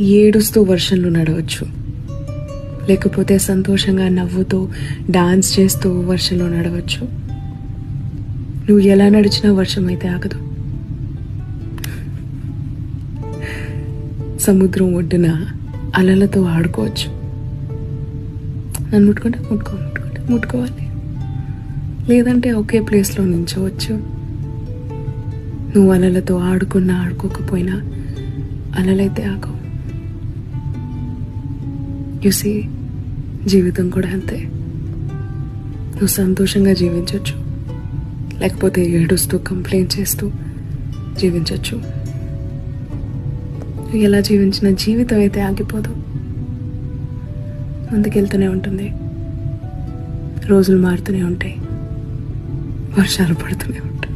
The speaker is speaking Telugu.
ఏడుస్తూ వర్షంలో నడవచ్చు. లేకపోతే సంతోషంగా నవ్వుతూ డాన్స్ చేస్తూ వర్షంలో నడవచ్చు. నువ్వు ఎలా నడిచినా వర్షం అయితే ఆగదు. సముద్రం ఒడ్డున అలలతో ఆడుకోవచ్చు. నన్ను ముట్టుకుంటే ముట్టుకో ముట్టుకుంటే ముట్టుకోవాలి. లేదంటే ఒకే ప్లేస్లో నించోవచ్చు నువ్వు అలలతో ఆడుకున్నా ఆడుకోకపోయినా అలలైతే ఆగవు. యూసి జీవితం కూడా అంతే. నువ్వు సంతోషంగా జీవించవచ్చు లేకపోతే ఏడుస్తూ కంప్లైంట్ చేస్తూ జీవించవచ్చు నువ్వు ఎలా జీవించిన జీవితం అయితే ఆగిపోదు. ముందుకెళ్తూనే ఉంటుంది. రోజులు మారుతూనే ఉంటాయి. వర్షాలు పడుతూనే ఉంటాయి.